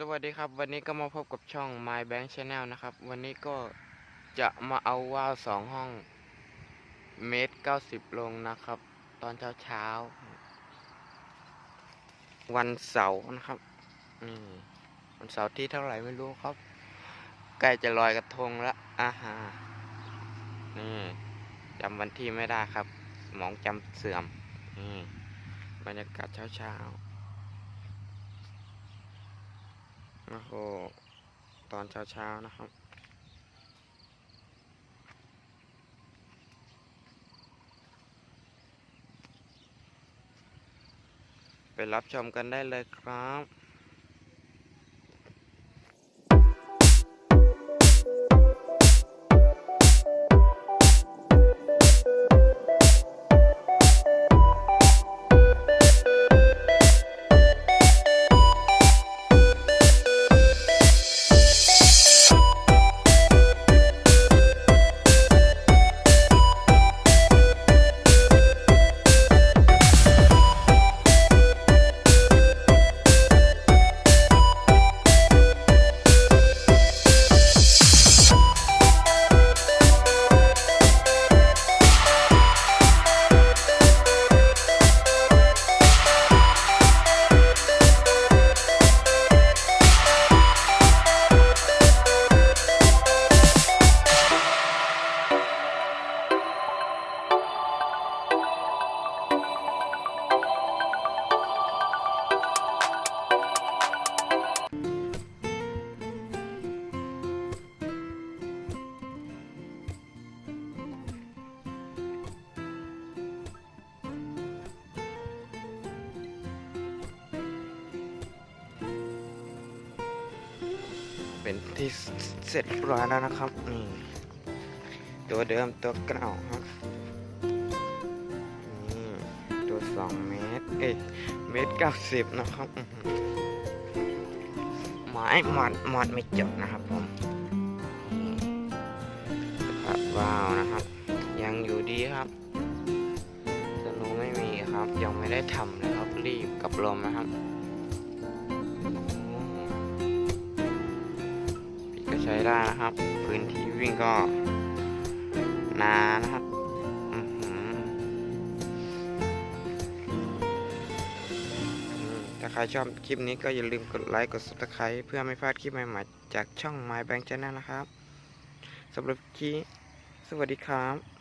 สวัสดีครับวันนี้ก็มาพบกับช่อง My Bank Channel นะครับ วันนี้ก็จะมาเอาว่าวสองห้องเมตรเก้าสิบลงนะครับ ตอนเช้าเช้า วันเสาร์นะครับนี่วันเสาร์ที่เท่าไหร่ไม่รู้ครับ ใกล้จะลอยกระทงแล้วอาหานี่จำวันที่ไม่ได้ครับ หมองจำเสื่อมนี่บรรยากาศเช้าเช้า โอ้โหตอนเช้าๆนะครับไปรับชมกันได้เลยครับ เป็นที่เสร็จเรียบร้อยแล้วนะครับนี่ตัวเดิมตัวเก่าครับนี่ตัวสองเมตรเอ้ยเมตรเก้าสิบนะครับหือไม้หมอดหมอดไม่จบนะครับผมนะครับว้าวนะครับ ยังอยู่ดีครับสนุไม่มีครับ ยังไม่ได้ทำเลยครับ รีบกับลมนะครับ ช้ได้นะครับ พื้นที่วิ่งก็นานะครับถ้าใครชอบคลิปนี้ก็อย่าลืมกดไลค์ กด subscribe เพื่อไม่พลาดคลิปใหม่ๆ จากช่อง My Bank Channel นะครับสำหรับคลิปสวัสดีครับ